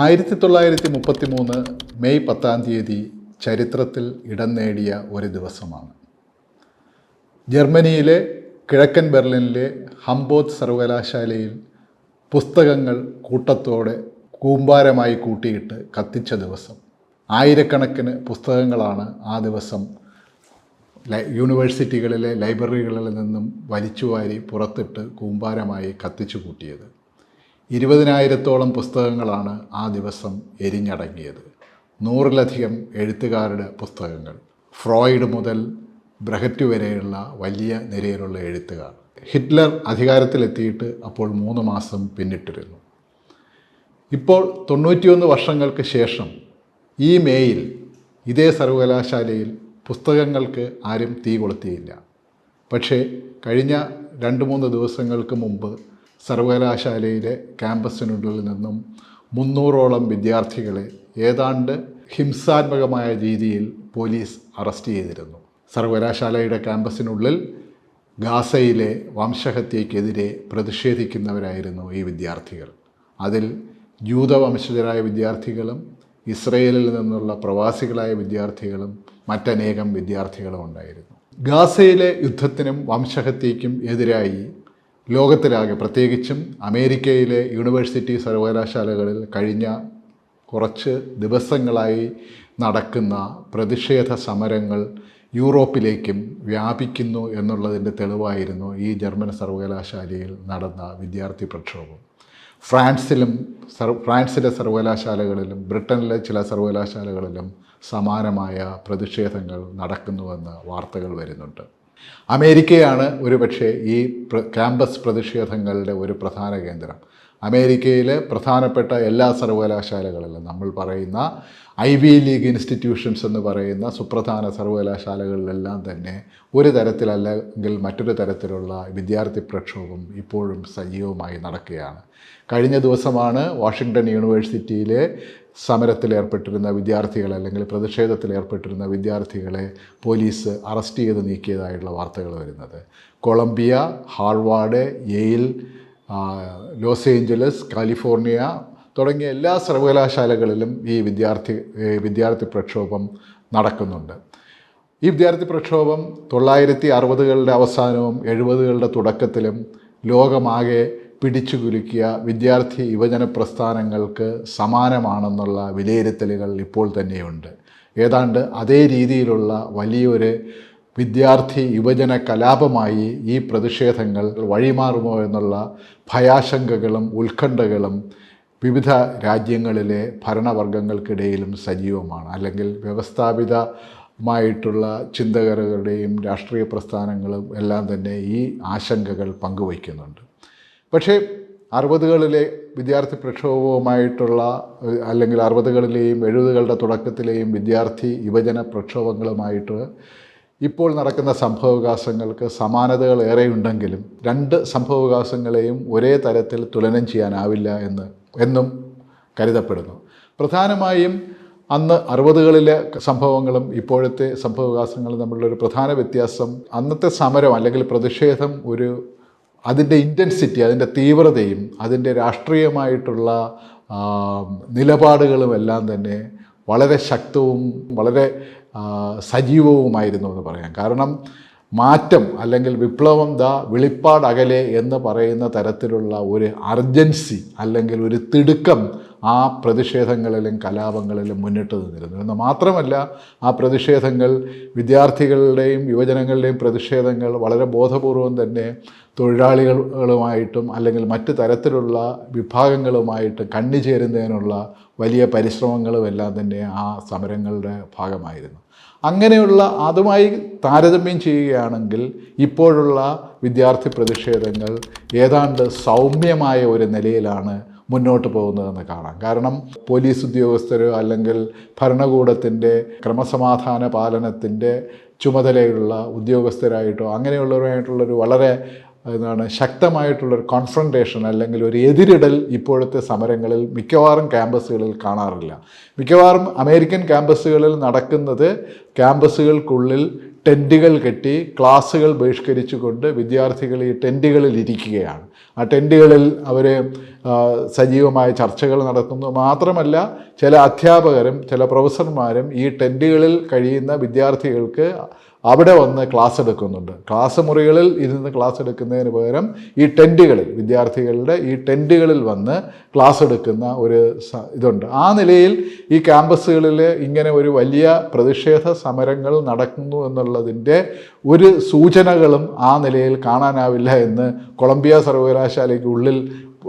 ആയിരത്തി തൊള്ളായിരത്തി മുപ്പത്തി മൂന്ന് മെയ് പത്താം തീയതി ചരിത്രത്തിൽ ഇടം നേടിയ ഒരു ദിവസമാണ്. ജർമ്മനിയിലെ കിഴക്കൻ ബെർലിനിലെ ഹംബോത്ത് സർവകലാശാലയിൽ പുസ്തകങ്ങൾ കൂട്ടത്തോടെ കൂമ്പാരമായി കൂട്ടിയിട്ട് കത്തിച്ച ദിവസം. ആയിരക്കണക്കിന് പുസ്തകങ്ങളാണ് ആ ദിവസം യൂണിവേഴ്സിറ്റികളിലെ ലൈബ്രറികളിൽ നിന്നും വലിച്ചുവാരി പുറത്തിട്ട് കൂമ്പാരമായി കത്തിച്ചു കൂട്ടിയത്. ഇരുപതിനായിരത്തോളം പുസ്തകങ്ങളാണ് ആ ദിവസം എരിഞ്ഞടങ്ങിയത്. നൂറിലധികം എഴുത്തുകാരുടെ പുസ്തകങ്ങൾ. ഫ്രോയിഡ് മുതൽ ബ്രഹറ്റ് വരെയുള്ള വലിയ നിരയിലുള്ള എഴുത്തുകാർ. ഹിറ്റ്ലർ അധികാരത്തിലെത്തിയിട്ട് അപ്പോൾ മൂന്ന് മാസം പിന്നിട്ടിരുന്നു. ഇപ്പോൾ തൊണ്ണൂറ്റിയൊന്ന് വർഷങ്ങൾക്ക് ശേഷം ഈ മേയിൽ ഇതേ സർവകലാശാലയിൽ പുസ്തകങ്ങൾക്ക് ആരും തീ കൊളുത്തിയില്ല. പക്ഷേ കഴിഞ്ഞ രണ്ട് മൂന്ന് ദിവസങ്ങൾക്ക് മുമ്പ് സർവകലാശാലയിലെ ക്യാമ്പസിനുള്ളിൽ നിന്നും മുന്നൂറോളം വിദ്യാർത്ഥികളെ ഏതാണ്ട് ഹിംസാത്മകമായ രീതിയിൽ പോലീസ് അറസ്റ്റ് ചെയ്തിരുന്നു. സർവകലാശാലയുടെ ക്യാമ്പസിനുള്ളിൽ ഗാസയിലെ വംശഹത്യക്കെതിരെ പ്രതിഷേധിക്കുന്നവരായിരുന്നു ഈ വിദ്യാർത്ഥികൾ. അതിൽ ജൂതവംശജരായ വിദ്യാർത്ഥികളും ഇസ്രയേലിൽ നിന്നുള്ള പ്രവാസികളായ വിദ്യാർത്ഥികളും മറ്റനേകം വിദ്യാർത്ഥികളും ഉണ്ടായിരുന്നു. ഗാസയിലെ യുദ്ധത്തിനും വംശഹത്യയ്ക്കും എതിരായി ലോകത്തിലാകെ പ്രത്യേകിച്ചും അമേരിക്കയിലെ യൂണിവേഴ്സിറ്റി സർവകലാശാലകളിൽ കഴിഞ്ഞ കുറച്ച് ദിവസങ്ങളായി നടക്കുന്ന പ്രതിഷേധ സമരങ്ങൾ യൂറോപ്പിലേക്കും വ്യാപിക്കുന്നു എന്നുള്ളതിന്റെ തെളിവായിരുന്നു ഈ ജർമ്മൻ സർവകലാശാലയിൽ നടന്ന വിദ്യാർത്ഥി പ്രക്ഷോഭം. ഫ്രാൻസിലും സർ ഫ്രാൻസിലെ സർവകലാശാലകളിലും ബ്രിട്ടനിലെ ചില സർവകലാശാലകളിലും സമാനമായ പ്രതിഷേധങ്ങൾ നടക്കുന്നുവെന്ന് വാർത്തകൾ വരുന്നുണ്ട്. അമേരിക്കയാണ് ഒരുപക്ഷെ ഈ പ്ര- ക്യാമ്പസ് പ്രതിഷേധങ്ങളുടെ ഒരു പ്രധാന കേന്ദ്രം. അമേരിക്കയിലെ പ്രധാനപ്പെട്ട എല്ലാ സർവകലാശാലകളിലും നമ്മൾ പറയുന്ന ഐ വി ലീഗ് ഇൻസ്റ്റിറ്റ്യൂഷൻസ് എന്ന് പറയുന്ന സുപ്രധാന സർവകലാശാലകളിലെല്ലാം തന്നെ ഒരു തരത്തിലല്ലെങ്കിൽ മറ്റൊരു തരത്തിലുള്ള വിദ്യാർത്ഥി പ്രക്ഷോഭം ഇപ്പോഴും സജീവമായി നടക്കുകയാണ്. കഴിഞ്ഞ ദിവസമാണ് വാഷിങ്ടൺ യൂണിവേഴ്സിറ്റിയിലെ സമരത്തിലേർപ്പെട്ടിരുന്ന വിദ്യാർത്ഥികളെ അല്ലെങ്കിൽ പ്രതിഷേധത്തിൽ പ്രതിഷേധത്തിലേർപ്പെട്ടിരുന്ന വിദ്യാർത്ഥികളെ പോലീസ് അറസ്റ്റ് ചെയ്ത് നീക്കിയതായിട്ടുള്ള വാർത്തകൾ വരുന്നത്. Columbia Harvard Yale Los Angeles California തുടങ്ങിയ എല്ലാ സർവകലാശാലകളിലും ഈ വിദ്യാർത്ഥി വിദ്യാർത്ഥി പ്രക്ഷോഭം നടക്കുന്നുണ്ട്. ഈ വിദ്യാർത്ഥി പ്രക്ഷോഭം തൊള്ളായിരത്തി അറുപതുകളുടെ അവസാനവും എഴുപതുകളുടെ തുടക്കത്തിലും ലോകമാകെ പിടിച്ചു കുലുക്കിയ വിദ്യാർത്ഥി യുവജന പ്രസ്ഥാനങ്ങൾക്ക് സമാനമാണെന്നുള്ള വിലയിരുത്തലുകൾ ഇപ്പോൾ തന്നെയുണ്ട്. ഏതാണ്ട് അതേ രീതിയിലുള്ള വലിയൊരു വിദ്യാർത്ഥി യുവജന കലാപമായി ഈ പ്രതിഷേധങ്ങൾ വഴിമാറുമോ എന്നുള്ള ഭയാശങ്കകളും ഉത്കണ്ഠകളും വിവിധ രാജ്യങ്ങളിലെ ഭരണവർഗങ്ങൾക്കിടയിലും സജീവമാണ്. അല്ലെങ്കിൽ വ്യവസ്ഥാപിതമായിട്ടുള്ള ചിന്തകരുടെയും രാഷ്ട്രീയ പ്രസ്ഥാനങ്ങളും എല്ലാം തന്നെ ഈ ആശങ്കകൾ പങ്കുവയ്ക്കുന്നുണ്ട്. പക്ഷേ അറുപതുകളിലെ വിദ്യാർത്ഥി പ്രക്ഷോഭവുമായിട്ടുള്ള അല്ലെങ്കിൽ അറുപതുകളിലെയും എഴുപതുകളുടെ തുടക്കത്തിലെയും വിദ്യാർത്ഥി യുവജന പ്രക്ഷോഭങ്ങളുമായിട്ട് ഇപ്പോൾ നടക്കുന്ന സംഭവവികാസങ്ങൾക്ക് സമാനതകൾ ഏറെയുണ്ടെങ്കിലും രണ്ട് സംഭവവികാസങ്ങളെയും ഒരേ തരത്തിൽ തുലനം ചെയ്യാനാവില്ല എന്ന് എന്നും കരുതപ്പെടുന്നു. പ്രധാനമായും അന്ന് അറുപതുകളിലെ സംഭവങ്ങളും ഇപ്പോഴത്തെ സംഭവവികാസങ്ങളും തമ്മിലുള്ള ഒരു പ്രധാന വ്യത്യാസം അന്നത്തെ സമരം അല്ലെങ്കിൽ പ്രതിഷേധം ഒരു അതിന്റെ ഇന്റൻസിറ്റി അതിന്റെ തീവ്രതയും അതിന്റെ രാഷ്ട്രീയമായിട്ടുള്ള നിലപാടുകളും എല്ലാം തന്നെ വളരെ ശക്തവും വളരെ സജീവവുമായിരുന്നു എന്ന് പറയാം. കാരണം മാറ്റം അല്ലെങ്കിൽ വിപ്ലവം ദ വെളിപ്പാട് അകലെ എന്ന് പറയുന്ന തരത്തിലുള്ള ഒരു അർജൻസി അല്ലെങ്കിൽ ഒരു തിടുക്കം ആ പ്രതിഷേധങ്ങളിലും കലാപങ്ങളിലും മുന്നിട്ട് നിന്നിരുന്നു. എന്ന് മാത്രമല്ല ആ പ്രതിഷേധങ്ങൾ വിദ്യാർത്ഥികളുടെയും യുവജനങ്ങളുടെയും പ്രതിഷേധങ്ങൾ വളരെ ബോധപൂർവം തന്നെ തൊഴിലാളികളുമായിട്ടും അല്ലെങ്കിൽ മറ്റ് തരത്തിലുള്ള വിഭാഗങ്ങളുമായിട്ട് കണ്ണിചേരുന്നതിനുള്ള വലിയ പരിശ്രമങ്ങളും എല്ലാം തന്നെ ആ സമരങ്ങളുടെ ഭാഗമായിരുന്നു. അങ്ങനെയുള്ള അതുമായി താരതമ്യം ചെയ്യുകയാണെങ്കിൽ ഇപ്പോഴുള്ള വിദ്യാർത്ഥി പ്രതിഷേധങ്ങൾ ഏതാണ്ട് സൗമ്യമായ ഒരു നിലയിലാണ് മുന്നോട്ട് പോകുന്നതെന്ന് കാണാം. കാരണം പോലീസ് ഉദ്യോഗസ്ഥരോ അല്ലെങ്കിൽ ഭരണകൂടത്തിന്റെ ക്രമസമാധാന പാലനത്തിന്റെ ചുമതലയുള്ള ഉദ്യോഗസ്ഥരായിട്ടോ അങ്ങനെയുള്ളവരായിട്ടുള്ളൊരു വളരെ എന്താണ് ശക്തമായിട്ടുള്ളൊരു കോൺഫ്രണ്ടേഷൻ അല്ലെങ്കിൽ ഒരു എതിരിടൽ ഇപ്പോഴത്തെ സമരങ്ങളിൽ മിക്കവാറും ക്യാമ്പസുകളിൽ കാണാറില്ല. മിക്കവാറും അമേരിക്കൻ ക്യാമ്പസുകളിൽ നടക്കുന്നത് ക്യാമ്പസുകൾക്കുള്ളിൽ ടെന്റുകൾ കെട്ടി ക്ലാസ്സുകൾ ബഹിഷ്കരിച്ചുകൊണ്ട് വിദ്യാർത്ഥികൾ ഈ ടെന്റുകളിൽ ഇരിക്കുകയാണ്. ആ ടെന്റുകളിൽ അവർ സജീവമായ ചർച്ചകൾ നടത്തുന്നു. മാത്രമല്ല ചില അധ്യാപകരും ചില പ്രൊഫസർമാരും ഈ ടെന്റുകളിൽ കഴിയുന്ന വിദ്യാർത്ഥികൾക്ക് അവിടെ വന്ന് ക്ലാസ് എടുക്കുന്നുണ്ട്. ക്ലാസ് മുറികളിൽ ഇരുന്ന് ക്ലാസ് എടുക്കുന്നതിന് പകരം ഈ ടെന്റുകളിൽ വിദ്യാർത്ഥികളുടെ ഈ ടെന്റുകളിൽ വന്ന് ക്ലാസ് എടുക്കുന്ന ഒരു ഇതുണ്ട്. ആ നിലയിൽ ഈ ക്യാമ്പസുകളിൽ ഇങ്ങനെ ഒരു വലിയ പ്രതിഷേധ സമരങ്ങൾ നടക്കുന്നു എന്നുള്ളതിന്റെ ഒരു സൂചനകളും ആ നിലയിൽ കാണാനാവില്ല എന്ന് കൊളംബിയ സർവകലാശാലയ്ക്ക് ഉള്ളിൽ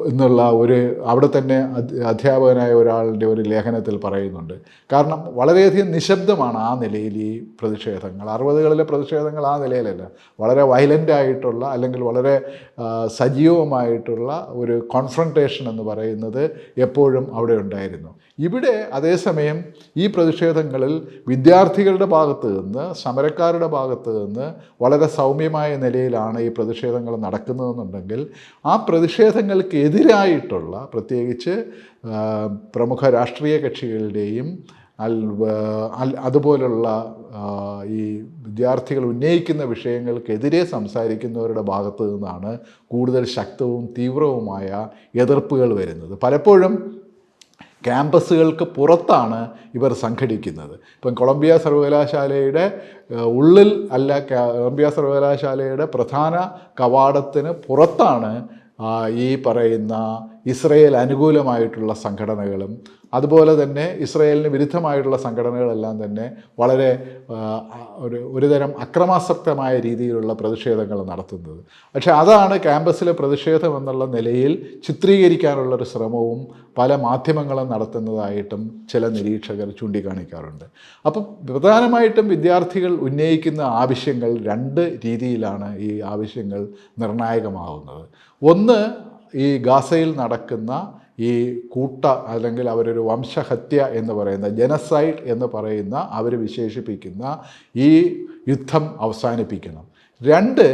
എന്നുള്ള ഒരു അവിടെ തന്നെ അധ്യാപകനായ ഒരാളുടെ ഒരു ലേഖനത്തിൽ പറയുന്നുണ്ട്. കാരണം വളരെയധികം നിശബ്ദമാണ് ആ നിലയിൽ ഈ പ്രതിഷേധങ്ങൾ. അറുപതുകളിലെ പ്രതിഷേധങ്ങൾ ആ നിലയിലല്ല. വളരെ വയലന്റായിട്ടുള്ള അല്ലെങ്കിൽ വളരെ സജീവമായിട്ടുള്ള ഒരു കോൺഫ്രണ്ടേഷൻ എന്ന് പറയുന്നത് എപ്പോഴും അവിടെ ഉണ്ടായിരുന്നു. ഇവിടെ അതേസമയം ഈ പ്രതിഷേധങ്ങളിൽ വിദ്യാർത്ഥികളുടെ ഭാഗത്ത് നിന്ന് സമരക്കാരുടെ ഭാഗത്ത് നിന്ന് വളരെ സൗമ്യമായ നിലയിലാണ് ഈ പ്രതിഷേധങ്ങൾ നടക്കുന്നതെന്നുണ്ടെങ്കിൽ ആ പ്രതിഷേധങ്ങൾക്ക് എതിരായിട്ടുള്ള പ്രത്യേകിച്ച് പ്രമുഖ രാഷ്ട്രീയ കക്ഷികളുടെയും അതുപോലുള്ള ഈ വിദ്യാർത്ഥികൾ ഉന്നയിക്കുന്ന വിഷയങ്ങൾക്കെതിരെ സംസാരിക്കുന്നവരുടെ ഭാഗത്തു നിന്നാണ് കൂടുതൽ ശക്തവും തീവ്രവുമായ എതിർപ്പുകൾ വരുന്നത്. പലപ്പോഴും ക്യാമ്പസുകൾക്ക് പുറത്താണ് ഇവർ സംഘടിക്കുന്നത്. ഇപ്പം കൊളംബിയ സർവകലാശാലയുടെ ഉള്ളിൽ അല്ല കൊളംബിയ സർവകലാശാലയുടെ പ്രധാന കവാടത്തിന് പുറത്താണ് ഈ പറയുന്ന ഇസ്രയേൽ അനുകൂലമായിട്ടുള്ള സംഘടനകളും അതുപോലെ തന്നെ ഇസ്രയേലിന് വിരുദ്ധമായിട്ടുള്ള സംഘടനകളെല്ലാം തന്നെ വളരെ ഒരു ഒരുതരം അക്രമാസക്തമായ രീതിയിലുള്ള പ്രതിഷേധങ്ങൾ നടത്തുന്നത്. പക്ഷേ അതാണ് ക്യാമ്പസിലെ പ്രതിഷേധം എന്നുള്ള നിലയിൽ ചിത്രീകരിക്കാനുള്ള ഒരു ശ്രമവും പല മാധ്യമങ്ങളും നടത്തുന്നതായിട്ടും ചില നിരീക്ഷകർ ചൂണ്ടിക്കാണിക്കാറുണ്ട്. അപ്പം പ്രധാനമായിട്ടും വിദ്യാർത്ഥികൾ ഉന്നയിക്കുന്ന ആവശ്യങ്ങൾ രണ്ട് രീതിയിലാണ് ഈ ആവശ്യങ്ങൾ നിർണായകമാവുന്നത് ഒന്ന് ഈ ഗാസയിൽ നടക്കുന്ന ഈ കൂട്ട അല്ലെങ്കിൽ അവരൊരു വംശഹത്യ എന്ന് പറയുന്ന ജനസൈഡ് എന്ന് പറയുന്ന അവർ വിശേഷിപ്പിക്കുന്ന ഈ യുദ്ധം അവസാനിപ്പിക്കണം. രണ്ട്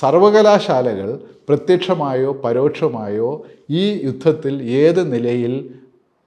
സർവകലാശാലകൾ പ്രത്യക്ഷമായോ പരോക്ഷമായോ ഈ യുദ്ധത്തിൽ ഏത് നിലയിൽ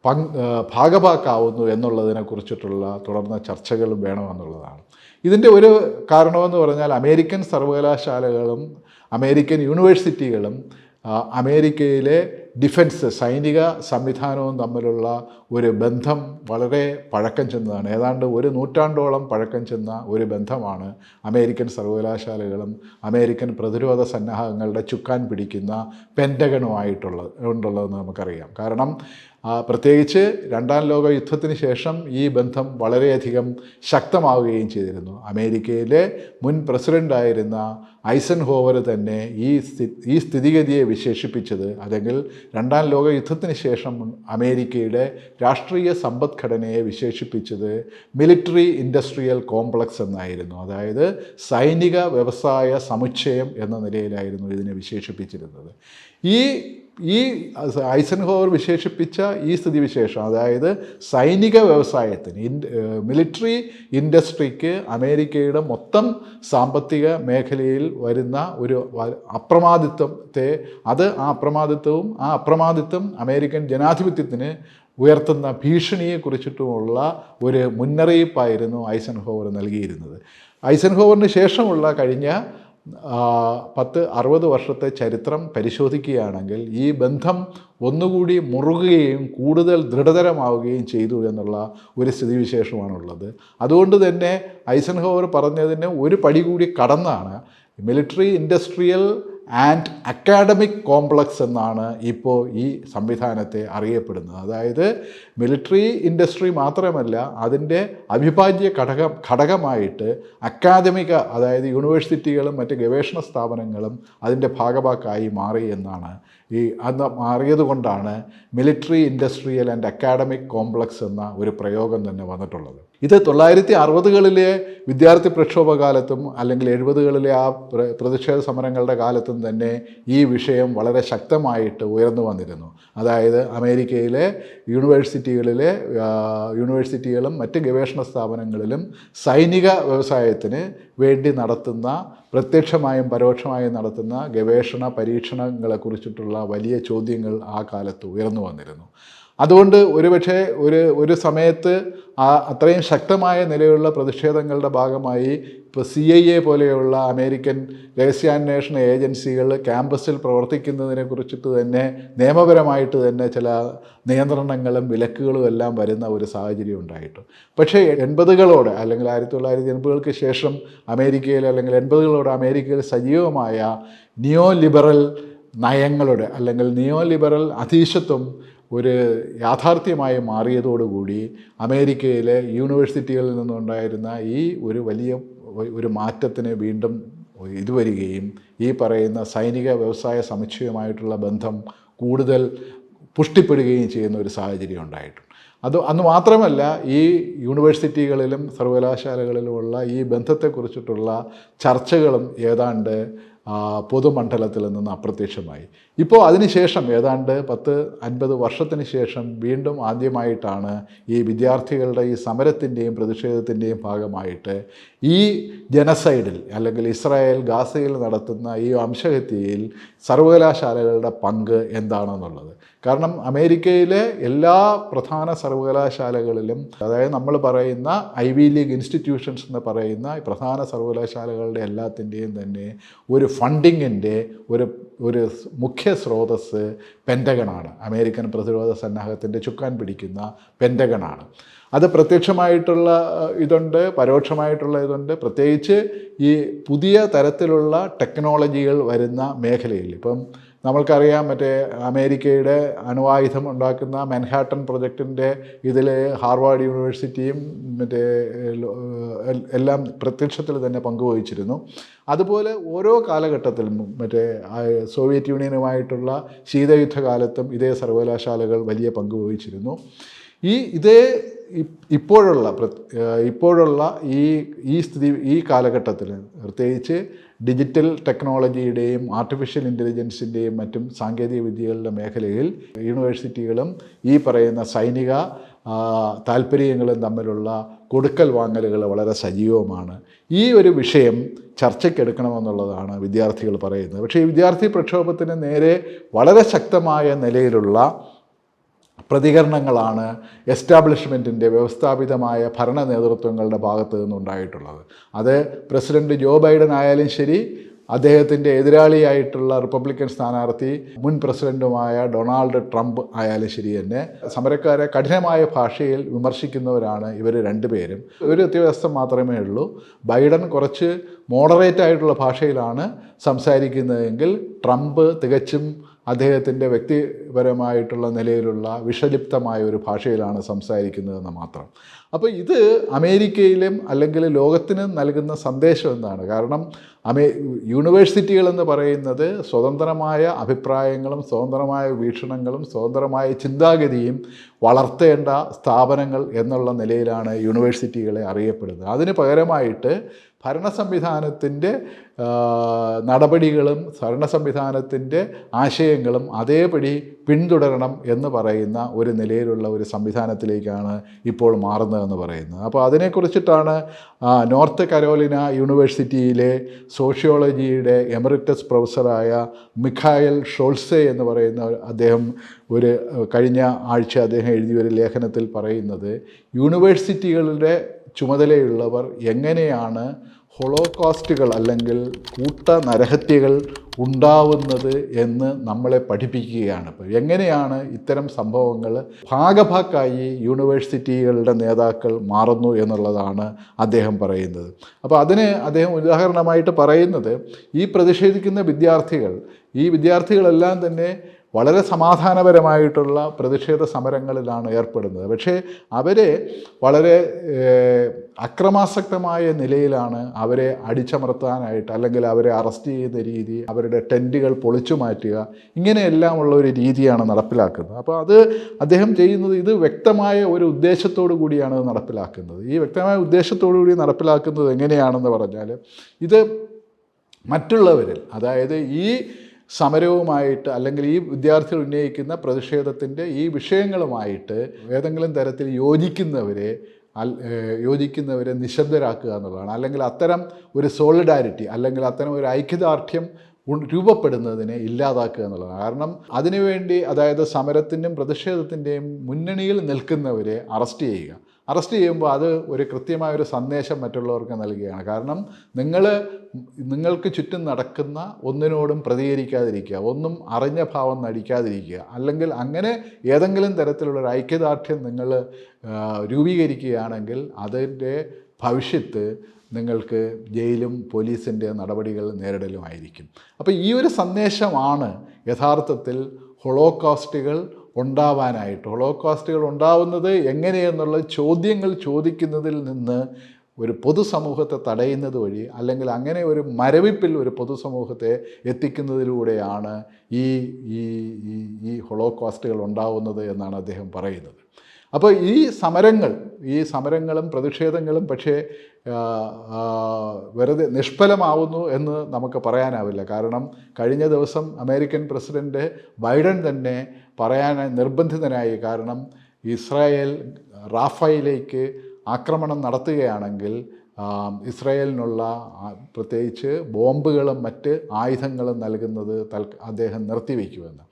പങ്ക് ഭാഗഭാക്കാവുന്നു എന്നുള്ളതിനെ കുറിച്ചിട്ടുള്ള തുടർന്ന ചർച്ചകളും വേണമെന്നുള്ളതാണ്. ഇതിന്റെ ഒരു കാരണമെന്ന് പറഞ്ഞാൽ അമേരിക്കൻ സർവകലാശാലകളും അമേരിക്കൻ യൂണിവേഴ്സിറ്റികളും അമേരിക്കയിലെ ഡിഫൻസ് സൈനിക സംവിധാനവും തമ്മിലുള്ള ഒരു ബന്ധം വളരെ പഴക്കം ചെന്നതാണ്. ഏതാണ്ട് ഒരു നൂറ്റാണ്ടോളം പഴക്കം ചെന്ന ഒരു ബന്ധമാണ് അമേരിക്കൻ സർവകലാശാലകളും അമേരിക്കൻ പ്രതിരോധ സന്നാഹങ്ങളുടെ ചുക്കാൻ പിടിക്കുന്ന പെന്റഗണുമായിട്ടുള്ളത് ഉണ്ടുള്ളതെന്ന് നമുക്കറിയാം. കാരണം പ്രത്യേകിച്ച് രണ്ടാം ലോക യുദ്ധത്തിന് ശേഷം ഈ ബന്ധം വളരെയധികം ശക്തമാവുകയും ചെയ്തിരുന്നു. അമേരിക്കയിലെ മുൻ പ്രസിഡന്റായിരുന്ന ഐസൻ ഹോവർ തന്നെ ഈ ഈ സ്ഥിതിഗതിയെ വിശേഷിപ്പിച്ചത് അല്ലെങ്കിൽ രണ്ടാം ലോക യുദ്ധത്തിന് ശേഷം അമേരിക്കയുടെ രാഷ്ട്രീയ സമ്പദ്ഘടനയെ വിശേഷിപ്പിച്ചത് മിലിറ്ററി ഇൻഡസ്ട്രിയൽ കോംപ്ലക്സ് എന്നായിരുന്നു. അതായത് സൈനിക വ്യവസായ സമുച്ചയം എന്ന നിലയിലായിരുന്നു ഇതിനെ വിശേഷിപ്പിച്ചിരുന്നത്. ഈ ഈ ഐസൻഹോവർ വിശേഷിപ്പിച്ച ഈ സ്ഥിതിവിശേഷം അതായത് സൈനിക വ്യവസായത്തിന് ഇൻ മിലിറ്ററി ഇൻഡസ്ട്രിക്ക് അമേരിക്കയുടെ മൊത്തം സാമ്പത്തിക മേഖലയിൽ വരുന്ന ഒരു അപ്രമാദിത്വത്തെ അത് ആ അപ്രമാദിത്വവും ആ അപ്രമാദിത്വം അമേരിക്കൻ ജനാധിപത്യത്തിന് ഉയർത്തുന്ന ഭീഷണിയെ കുറിച്ചിട്ടുമുള്ള ഒരു മുന്നറിയിപ്പായിരുന്നു ഐസൻഹോവർ നൽകിയിരുന്നത്. ഐസൻഹോവറിന് ശേഷമുള്ള കഴിഞ്ഞ പത്ത് അറുപത് വർഷത്തെ ചരിത്രം പരിശോധിക്കുകയാണെങ്കിൽ ഈ ബന്ധം ഒന്നുകൂടി മുറുകുകയും കൂടുതൽ ദൃഢതരമാവുകയും ചെയ്തു എന്നുള്ള ഒരു സ്ഥിതിവിശേഷമാണുള്ളത്. അതുകൊണ്ട് തന്നെ ഐസൻഹോവർ പറഞ്ഞതിന് ഒരു പടി കൂടി കടന്നാണ്. Military industrial and academic complex എന്നാണ് ഇപ്പോൾ ഈ സംവിധാനത്തെ അറിയപ്പെടുന്നത്. അതായത് മിലിറ്ററി ഇൻഡസ്ട്രി മാത്രമല്ല അതിന്റെ അവിഭാജ്യ ഘടക ഘടകമായിട്ട് അക്കാദമിക അതായത് യൂണിവേഴ്സിറ്റികളും മറ്റ് ഗവേഷണ സ്ഥാപനങ്ങളും അതിന്റെ ഭാഗഭാക്കായി മാറി എന്നാണ് ഈ അന്ന് മാറിയതുകൊണ്ടാണ് military industrial and academic complex എന്ന ഒരു പ്രയോഗം തന്നെ വന്നിട്ടുള്ളത്. ഇത് തൊള്ളായിരത്തി അറുപതുകളിലെ വിദ്യാർത്ഥി പ്രക്ഷോഭ കാലത്തും അല്ലെങ്കിൽ എഴുപതുകളിലെ ആ പ്ര- പ്രതിഷേധ സമരങ്ങളുടെ കാലത്തും തന്നെ ഈ വിഷയം വളരെ ശക്തമായിട്ട് ഉയർന്നു വന്നിരുന്നു. അതായത് അമേരിക്കയിലെ യൂണിവേഴ്സിറ്റികളിലെ യൂണിവേഴ്സിറ്റികളും മറ്റ് ഗവേഷണ സ്ഥാപനങ്ങളിലും സൈനിക വ്യവസായത്തിന് വേണ്ടി നടത്തുന്ന പ്രത്യക്ഷമായും പരോക്ഷമായും നടത്തുന്ന ഗവേഷണ പരീക്ഷണങ്ങളെക്കുറിച്ചിട്ടുള്ള വലിയ ചോദ്യങ്ങൾ ആ കാലത്ത് ഉയർന്നു വന്നിരുന്നു. അതുകൊണ്ട് ഒരുപക്ഷെ ഒരു ഒരു സമയത്ത് ആ അത്രയും ശക്തമായ നിലയിലുള്ള പ്രതിഷേധങ്ങളുടെ ഭാഗമായി ഇപ്പോൾ സി ഐ എ പോലെയുള്ള അമേരിക്കൻ രഹസ്യാന്വേഷണ ഏജൻസികൾ ക്യാമ്പസിൽ പ്രവർത്തിക്കുന്നതിനെ കുറിച്ചിട്ട് തന്നെ നിയമപരമായിട്ട് തന്നെ ചില നിയന്ത്രണങ്ങളും വിലക്കുകളും എല്ലാം വരുന്ന ഒരു സാഹചര്യം ഉണ്ടായിട്ടു. പക്ഷേ എൺപതുകളോടെ അല്ലെങ്കിൽ ആയിരത്തി തൊള്ളായിരത്തി എൺപതുകൾക്ക് ശേഷം അമേരിക്കയിൽ അല്ലെങ്കിൽ എൺപതുകളോടെ അമേരിക്കയിൽ സജീവമായ നിയോ ലിബറൽ നയങ്ങളുടെ അല്ലെങ്കിൽ നിയോ ലിബറൽ അധീശത്വം ഒരു യാഥാർത്ഥ്യമായി മാറിയതോടുകൂടി അമേരിക്കയിലെ യൂണിവേഴ്സിറ്റികളിൽ നിന്നുണ്ടായിരുന്ന ഈ ഒരു വലിയ ഒരു മാറ്റത്തിന് വീണ്ടും ഇതുവരികയും ഈ പറയുന്ന സൈനിക വ്യവസായ സമുച്ചയമായിട്ടുള്ള ബന്ധം കൂടുതൽ പുഷ്ടിപ്പെടുകയും ചെയ്യുന്ന ഒരു സാഹചര്യം ഉണ്ടായിട്ടുണ്ട്. അത് അന്ന് മാത്രമല്ല ഈ യൂണിവേഴ്സിറ്റികളിലും സർവകലാശാലകളിലുമുള്ള ഈ ബന്ധത്തെക്കുറിച്ചിട്ടുള്ള ചർച്ചകളും ഏതാണ്ട് പൊതുമണ്ഡലത്തിൽ നിന്ന് അപ്രത്യക്ഷമായി. ഇപ്പോൾ അതിനുശേഷം ഏതാണ്ട് പത്ത് അൻപത് വർഷത്തിന് ശേഷം വീണ്ടും ആദ്യമായിട്ടാണ് ഈ വിദ്യാർത്ഥികളുടെ ഈ സമരത്തിന്റെയും പ്രതിഷേധത്തിന്റെയും ഭാഗമായിട്ട് ഈ ജനസൈഡിൽ അല്ലെങ്കിൽ ഇസ്രായേൽ ഗാസയിൽ നടത്തുന്ന ഈ വംശഹത്യയിൽ സർവകലാശാലകളുടെ പങ്ക് എന്താണെന്നുള്ളത്. കാരണം അമേരിക്കയിലെ എല്ലാ പ്രധാന സർവകലാശാലകളിലും അതായത് നമ്മൾ പറയുന്ന ഐ വി ലീഗ് ഇൻസ്റ്റിറ്റ്യൂഷൻസ് എന്ന് പറയുന്ന പ്രധാന സർവകലാശാലകളുടെ എല്ലാത്തിന്റെയും തന്നെ ഒരു ഫണ്ടിങ്ങിന്റെ ഒരു ഒരു മുഖ്യ സ്രോതസ് പെന്റഗണാണ്. അമേരിക്കൻ പ്രതിരോധ സന്നാഹത്തിന്റെ ചുക്കാൻ പിടിക്കുന്ന പെന്റഗണാണ്. അത് പ്രത്യക്ഷമായിട്ടുള്ള ഇതുണ്ട് പരോക്ഷമായിട്ടുള്ള ഇതുണ്ട്. പ്രത്യേകിച്ച് ഈ പുതിയ തരത്തിലുള്ള ടെക്നോളജികൾ വരുന്ന മേഖലയിൽ. ഇപ്പം നമ്മൾക്കറിയാം മറ്റേ അമേരിക്കയുടെ അണുവായുധം ഉണ്ടാക്കുന്ന മെൻഹാട്ടൺ പ്രൊജക്റ്റിന്റെ ഇതിൽ ഹാർവാർഡ് യൂണിവേഴ്സിറ്റിയും മറ്റേ എല്ലാം പ്രത്യക്ഷത്തിൽ തന്നെ പങ്കുവഹിച്ചിരുന്നു. അതുപോലെ ഓരോ കാലഘട്ടത്തിലും മറ്റേ സോവിയറ്റ് യൂണിയനുമായിട്ടുള്ള ശീതയുദ്ധകാലത്തും ഇതേ സർവകലാശാലകൾ വലിയ പങ്ക് വഹിച്ചിരുന്നു. ഈ ഇതേ ഇപ്പോഴുള്ള ഇപ്പോഴുള്ള ഈ ഈ സ്ഥിതി ഈ കാലഘട്ടത്തിൽ പ്രത്യേകിച്ച് ഡിജിറ്റൽ ടെക്നോളജിയുടെയും ആർട്ടിഫിഷ്യൽ ഇന്റലിജൻസിന്റെയും മറ്റും സാങ്കേതിക വിദ്യകളുടെ മേഖലയിൽ യൂണിവേഴ്സിറ്റികളും ഈ പറയുന്ന സൈനിക താല്പര്യങ്ങളും തമ്മിലുള്ള കൊടുക്കൽ വാങ്ങലുകൾ വളരെ സജീവമാണ്. ഈ ഒരു വിഷയം ചർച്ചയ്ക്കെടുക്കണമെന്നുള്ളതാണ് വിദ്യാർത്ഥികൾ പറയുന്നത്. പക്ഷേ ഈ വിദ്യാർത്ഥി പ്രക്ഷോഭത്തിന് നേരെ വളരെ ശക്തമായ നിലയിലുള്ള പ്രതികരണങ്ങളാണ് എസ്റ്റാബ്ലിഷ്മെന്റിന്റെ വ്യവസ്ഥാപിതമായ ഭരണ നേതൃത്വങ്ങളുടെ ഭാഗത്തു നിന്നുണ്ടായിട്ടുള്ളത്. അത് പ്രസിഡന്റ് ജോ ബൈഡൻ ആയാലും ശരി അദ്ദേഹത്തിന്റെ എതിരാളിയായിട്ടുള്ള റിപ്പബ്ലിക്കൻ സ്ഥാനാർത്ഥി മുൻ പ്രസിഡന്റുമായ ഡൊണാൾഡ് ട്രംപ് ആയാലും ശരി തന്നെ. സമരക്കാരെ കഠിനമായ ഭാഷയിൽ വിമർശിക്കുന്നവരാണ് ഇവർ രണ്ടുപേരും ഒരു വ്യത്യാസം മാത്രമേ ഉള്ളൂ. ബൈഡൻ കുറച്ച് മോഡറേറ്റ് ആയിട്ടുള്ള ഭാഷയിലാണ് സംസാരിക്കുന്നതെങ്കിൽ ട്രംപ് തികച്ചും അദ്ദേഹത്തിന്റെ വ്യക്തിപരമായിട്ടുള്ള നിലയിലുള്ള വിഷലിപ്തമായ ഒരു ഭാഷയിലാണ് സംസാരിക്കുന്നതെന്ന് മാത്രം. അപ്പോൾ ഇത് അമേരിക്കയിലും അല്ലെങ്കിൽ ലോകത്തിന് നൽകുന്ന സന്ദേശം എന്താണ്? കാരണം അമേ യൂണിവേഴ്സിറ്റികൾ എന്ന് പറയുന്നത് സ്വതന്ത്രമായ അഭിപ്രായങ്ങളും സ്വതന്ത്രമായ വീക്ഷണങ്ങളും സ്വതന്ത്രമായ ചിന്താഗതിയും വളർത്തേണ്ട സ്ഥാപനങ്ങൾ എന്നുള്ള നിലയിലാണ് യൂണിവേഴ്സിറ്റികളെ അറിയപ്പെടുന്നത്. അതിന് പകരമായിട്ട് ഭരണ സംവിധാനത്തിന്റെ നടപടികളും ഭരണ സംവിധാനത്തിന്റെ ആശയങ്ങളും അതേപടി പിന്തുടരണം എന്ന് പറയുന്ന ഒരു നിലയിലുള്ള ഒരു സംവിധാനത്തിലേക്കാണ് ഇപ്പോൾ മാറുന്നതെന്ന് പറയുന്നത്. അപ്പോൾ അതിനെക്കുറിച്ചിട്ടാണ് നോർത്ത് കരോലിന യൂണിവേഴ്സിറ്റിയിലെ സോഷ്യോളജിയുടെ എമറിറ്റസ് പ്രൊഫസറായ മിഖായൽ ഷോൾസെ എന്ന് പറയുന്ന അദ്ദേഹം ഒരു കഴിഞ്ഞ ആഴ്ച അദ്ദേഹം എഴുതിയ ഒരു ലേഖനത്തിൽ പറയുന്നത് യൂണിവേഴ്സിറ്റികളുടെ ചുമതലയുള്ളവർ എങ്ങനെയാണ് ഹൊളോകോസ്റ്റുകൾ അല്ലെങ്കിൽ കൂട്ട നരഹത്യകൾ ഉണ്ടാവുന്നത് എന്ന് നമ്മളെ പഠിപ്പിക്കുകയാണ്. ഇപ്പോൾ എങ്ങനെയാണ് ഇത്തരം സംഭവങ്ങൾ ഭാഗഭാക്കായി യൂണിവേഴ്സിറ്റികളുടെ നേതാക്കൾ മാറുന്നു എന്നുള്ളതാണ് അദ്ദേഹം പറയുന്നത്. അപ്പോൾ അതിന് അദ്ദേഹം ഉദാഹരണമായിട്ട് പറയുന്നത് ഈ പ്രതിഷേധിക്കുന്ന വിദ്യാർത്ഥികൾ ഈ വിദ്യാർത്ഥികളെല്ലാം തന്നെ വളരെ സമാധാനപരമായിട്ടുള്ള പ്രതിഷേധ സമരങ്ങളിലാണ് ഏർപ്പെടുന്നത്. പക്ഷേ അവരെ വളരെ അക്രമാസക്തമായ നിലയിലാണ് അവരെ അടിച്ചമർത്താനായിട്ട് അല്ലെങ്കിൽ അവരെ അറസ്റ്റ് ചെയ്യുന്ന രീതി അവരുടെ ടെന്റുകൾ പൊളിച്ചു മാറ്റുക ഇങ്ങനെയെല്ലാം ഉള്ള ഒരു രീതിയാണ് നടപ്പിലാക്കുന്നത്. അപ്പോൾ അത് അദ്ദേഹം ചെയ്യുന്നത് ഇത് വ്യക്തമായ ഒരു ഉദ്ദേശത്തോടു കൂടിയാണ് നടപ്പിലാക്കുന്നത്. ഈ വ്യക്തമായ ഉദ്ദേശത്തോടു കൂടി നടപ്പിലാക്കുന്നത് എങ്ങനെയാണെന്ന് പറഞ്ഞാൽ ഇത് മറ്റുള്ളവരിൽ അതായത് ഈ സമരവുമായിട്ട് അല്ലെങ്കിൽ ഈ വിദ്യാർത്ഥികൾ ഉന്നയിക്കുന്ന പ്രതിഷേധത്തിന്റെ ഈ വിഷയങ്ങളുമായിട്ട് ഏതെങ്കിലും തരത്തിൽ യോജിക്കുന്നവരെ യോജിക്കുന്നവരെ നിശബ്ദരാക്കുക എന്നുള്ളതാണ്. അല്ലെങ്കിൽ അത്തരം ഒരു സോളിഡാരിറ്റി അല്ലെങ്കിൽ അത്തരം ഒരു ഐക്യദാർഢ്യം രൂപപ്പെടുന്നതിനെ ഇല്ലാതാക്കുക എന്നുള്ളതാണ്. കാരണം അതിനുവേണ്ടി അതായത് സമരത്തിന്റെയും പ്രതിഷേധത്തിന്റെയും മുന്നണിയിൽ നിൽക്കുന്നവരെ അറസ്റ്റ് ചെയ്യുക. അറസ്റ്റ് ചെയ്യുമ്പോൾ അത് ഒരു കൃത്യമായ ഒരു സന്ദേശം മറ്റുള്ളവർക്ക് നൽകുകയാണ്. കാരണം നിങ്ങൾ നിങ്ങൾക്ക് ചുറ്റും നടക്കുന്ന ഒന്നിനോടും പ്രതികരിക്കാതിരിക്കുക ഒന്നും അറിഞ്ഞ ഭാവം നടിക്കാതിരിക്കുക അല്ലെങ്കിൽ അങ്ങനെ ഏതെങ്കിലും തരത്തിലുള്ള ഒരു ഐക്യദാർഢ്യം നിങ്ങൾ രൂപീകരിക്കുകയാണെങ്കിൽ അതിന്റെ ഭവിഷ്യത്ത് നിങ്ങൾക്ക് ജയിലും പോലീസിന്റെ നടപടികൾ നേരിടലുമായിരിക്കും അപ്പോൾ ഈ ഒരു സന്ദേശമാണ് യഥാർത്ഥത്തിൽ ഹൊളോകോസ്റ്റുകൾ ഉണ്ടാവാനായിട്ട് ഹോളോകാസ്റ്റുകൾ ഉണ്ടാവുന്നത് എങ്ങനെയെന്നുള്ള ചോദ്യങ്ങൾ ചോദിക്കുന്നതിൽ നിന്ന് ഒരു പൊതുസമൂഹത്തെ തടയുന്നത് വഴി അല്ലെങ്കിൽ അങ്ങനെ ഒരു മരവിപ്പിൽ ഒരു പൊതുസമൂഹത്തെ എത്തിക്കുന്നതിലൂടെയാണ് ഈ ഈ ഈ ഹൊളോകോസ്റ്റുകൾ ഉണ്ടാവുന്നത് എന്നാണ് അദ്ദേഹം പറയുന്നത്. അപ്പോൾ ഈ സമരങ്ങൾ ഈ സമരങ്ങളും പ്രതിഷേധങ്ങളും പക്ഷേ വെറുതെ നിഷ്ഫലമാവുന്നു എന്ന് നമുക്ക് പറയാനാവില്ല. കാരണം കഴിഞ്ഞ ദിവസം അമേരിക്കൻ പ്രസിഡന്റ് ബൈഡൻ തന്നെ പറയാൻ നിർബന്ധിതനായി കാരണം ഇസ്രായേൽ റാഫയിലേക്ക് ആക്രമണം നടത്തുകയാണെങ്കിൽ ഇസ്രായേലിനുള്ള പ്രത്യേകിച്ച് ബോംബുകളും മറ്റ് ആയുധങ്ങളും നൽകുന്നത് തൽ അദ്ദേഹം നിർത്തിവെക്കുമെന്ന്.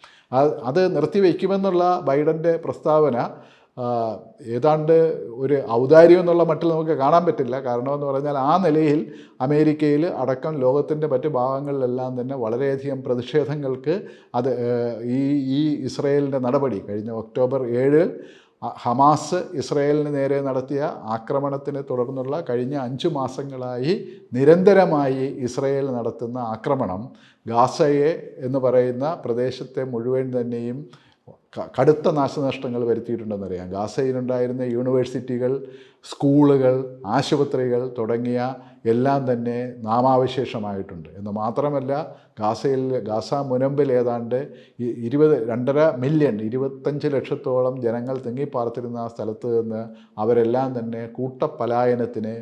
അത് നിർത്തിവെക്കുമെന്നുള്ള ബൈഡന്റെ പ്രസ്താവന ഏതാണ്ട് ഒരു ഔദാര്യം എന്നുള്ള മട്ടിൽ നമുക്ക് കാണാൻ പറ്റില്ല. കാരണമെന്ന് പറഞ്ഞാൽ ആ നിലയിൽ അമേരിക്കയിൽ അടക്കം ലോകത്തിന്റെ മറ്റ് ഭാഗങ്ങളിലെല്ലാം തന്നെ വളരെയധികം പ്രതിഷേധങ്ങൾക്ക് അത് ഈ ഈ ഇസ്രയേലിന്റെ നടപടി കഴിഞ്ഞ ഒക്ടോബർ ഏഴ് ഹമാസ് ഇസ്രയേലിന് നേരെ നടത്തിയ ആക്രമണത്തിനെ തുടർന്നുള്ള കഴിഞ്ഞ അഞ്ച് മാസങ്ങളായി നിരന്തരമായി ഇസ്രയേൽ നടത്തുന്ന ആക്രമണം ഗാസയെ എന്ന് പറയുന്ന പ്രദേശത്തെ മുഴുവൻ തന്നെയും കടുത്ത നാശനഷ്ടങ്ങൾ വരുത്തിയിട്ടുണ്ടെന്നറിയാം. ഗാസയിലുണ്ടായിരുന്ന യൂണിവേഴ്സിറ്റികൾ സ്കൂളുകൾ ആശുപത്രികൾ തുടങ്ങിയ എല്ലാം തന്നെ നാമാവശേഷമായിട്ടുണ്ട്. എന്ന് മാത്രമല്ല ഗാസയിൽ ഗാസ മുനമ്പിൽ ഏതാണ്ട് ഇരുപത് രണ്ടര മില്യൺ ഇരുപത്തഞ്ച് ലക്ഷത്തോളം ജനങ്ങൾ തിങ്ങിപ്പാർത്തിരുന്ന ആ സ്ഥലത്ത് നിന്ന് അവരെല്ലാം തന്നെ കൂട്ടപ്പലായനത്തിന്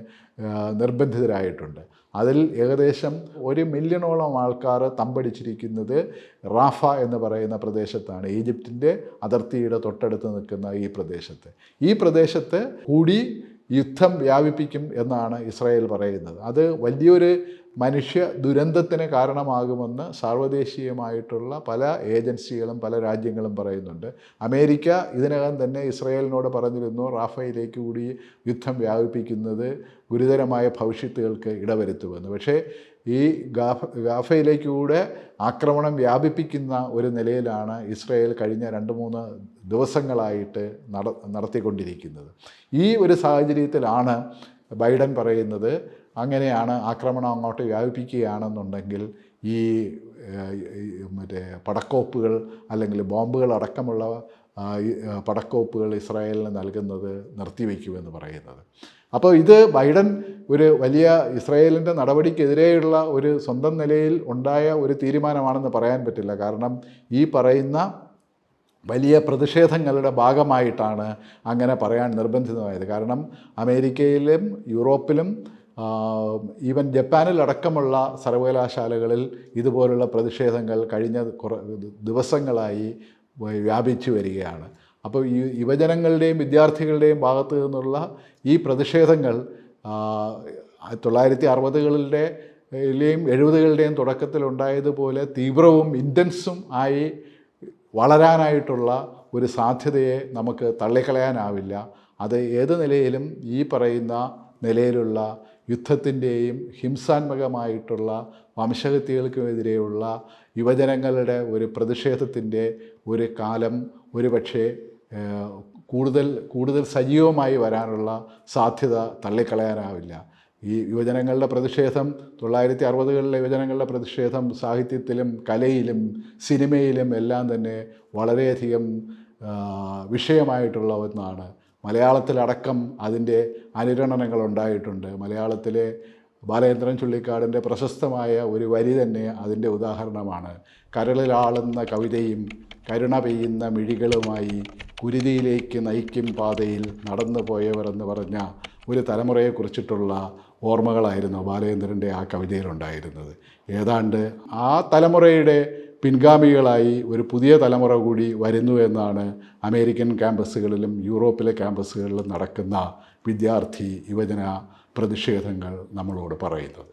നിർബന്ധിതരായിട്ടുണ്ട്. അതിൽ ഏകദേശം ഒരു മില്യണോളം ആൾക്കാർ തമ്പടിച്ചിരിക്കുന്നത് റാഫ എന്ന് പറയുന്ന പ്രദേശത്താണ്. ഈജിപ്തിന്റെ അതിർത്തിയുടെ തൊട്ടടുത്ത് നിൽക്കുന്ന ഈ പ്രദേശത്ത്. ഈ പ്രദേശത്ത് കൂടി യുദ്ധം വ്യാപിപ്പിക്കും എന്നാണ് ഇസ്രായേൽ പറയുന്നത്. അത് വലിയൊരു മനുഷ്യ ദുരന്തത്തിന് കാരണമാകുമെന്ന് സാർവദേശീയമായിട്ടുള്ള പല ഏജൻസികളും പല രാജ്യങ്ങളും പറയുന്നുണ്ട്. അമേരിക്ക ഇതിനകം തന്നെ ഇസ്രയേലിനോട് പറഞ്ഞിരുന്നു റാഫയിലേക്ക് കൂടി യുദ്ധം വ്യാപിപ്പിക്കുന്നത് ഗുരുതരമായ ഭവിഷ്യത്തുകൾക്ക് ഇടവരുത്തുമെന്ന്. പക്ഷേ ഈ ഗാഫ ഗാഫയിലേക്ക് കൂടെ ആക്രമണം വ്യാപിപ്പിക്കുന്ന ഒരു നിലയിലാണ് ഇസ്രയേൽ കഴിഞ്ഞ രണ്ട് മൂന്ന് ദിവസങ്ങളായിട്ട് നട നടത്തിക്കൊണ്ടിരിക്കുന്നത്. ഈ ഒരു സാഹചര്യത്തിലാണ് ബൈഡൻ പറയുന്നത് അങ്ങനെയാണ് ആക്രമണം അങ്ങോട്ട് വ്യാപിപ്പിക്കുകയാണെന്നുണ്ടെങ്കിൽ ഈ മറ്റേ പടക്കോപ്പുകൾ അല്ലെങ്കിൽ ബോംബുകൾ അടക്കമുള്ള പടക്കോപ്പുകൾ ഇസ്രായേലിന് നൽകുന്നത് നിർത്തിവെക്കുമെന്ന് പറയുന്നത്. അപ്പോൾ ഇത് ബൈഡൻ ഒരു വലിയ ഇസ്രായേലിന്റെ നടപടിക്കെതിരെയുള്ള ഒരു സ്വന്തം നിലയിൽ ഉണ്ടായ ഒരു തീരുമാനമാണെന്ന് പറയാൻ പറ്റില്ല. കാരണം ഈ പറയുന്ന വലിയ പ്രതിഷേധങ്ങളുടെ ഭാഗമായിട്ടാണ് അങ്ങനെ പറയാൻ നിർബന്ധിതമായത്. കാരണം അമേരിക്കയിലും യൂറോപ്പിലും ആ, ജപ്പാനിൽ അടക്കമുള്ള സർവകലാശാലകളിൽ ഇതുപോലുള്ള പ്രതിഷേധങ്ങൾ കഴിഞ്ഞ കുറ ദിവസങ്ങളായി വ്യാപിച്ചു വരികയാണ്. അപ്പോൾ ഈ യുവജനങ്ങളുടെയും വിദ്യാർത്ഥികളുടെയും ഭാഗത്തു നിന്നുള്ള ഈ പ്രതിഷേധങ്ങൾ തൊള്ളായിരത്തി അറുപതുകളിലെ ലെയും എഴുപതുകളുടെയും തുടക്കത്തിലുണ്ടായതുപോലെ തീവ്രവും ഇന്റൻസും ആയി വളരാനായിട്ടുള്ള ഒരു സാധ്യതയെ നമുക്ക് തള്ളിക്കളയാനാവില്ല. അത് ഏത് നിലയിലും ഈ പറയുന്ന നിലയിലുള്ള യുദ്ധത്തിന്റെയും ഹിംസാത്മകമായിട്ടുള്ള വംശഹത്യകൾക്കുമെതിരെയുള്ള യുവജനങ്ങളുടെ ഒരു പ്രതിഷേധത്തിന്റെ ഒരു കാലം ഒരു പക്ഷേ കൂടുതൽ കൂടുതൽ സജീവമായി വരാനുള്ള സാധ്യത തള്ളിക്കളയാനാവില്ല. ഈ യുവജനങ്ങളുടെ പ്രതിഷേധം തൊള്ളായിരത്തി അറുപതുകളിലെ യുവജനങ്ങളുടെ പ്രതിഷേധം സാഹിത്യത്തിലും കലയിലും സിനിമയിലും എല്ലാം തന്നെ വളരെയധികം വിഷയമായിട്ടുള്ള ഒന്നാണ്. മലയാളത്തിലടക്കം അതിന്റെ അനുരണനങ്ങൾ ഉണ്ടായിട്ടുണ്ട്. മലയാളത്തിലെ ബാലചന്ദ്രൻ ചുള്ളിക്കാടിന്റെ പ്രശസ്തമായ ഒരു വരി തന്നെ അതിന്റെ ഉദാഹരണമാണ്. കരളിലാളുന്ന കവിതയും കരുണ പെയ്യുന്ന മിഴികളുമായി കുരുതിയിലേക്ക് നയിക്കും പാതയിൽ നടന്നു പോയവർ എന്ന് പറഞ്ഞ ഒരു തലമുറയെക്കുറിച്ചിട്ടുള്ള ഓർമ്മകളായിരുന്നു ബാലചന്ദ്രന്റെ ആ കവിതയിലുണ്ടായിരുന്നത്. ഏതാണ്ട് ആ തലമുറയുടെ പിൻഗാമികളായി ഒരു പുതിയ തലമുറ കൂടി വരുന്നു എന്നാണ് അമേരിക്കൻ ക്യാമ്പസുകളിലും യൂറോപ്പിലെ ക്യാമ്പസുകളിലും നടക്കുന്ന വിദ്യാർത്ഥി യുവജന പ്രതിഷേധങ്ങൾ നമ്മളോട് പറയുന്നത്.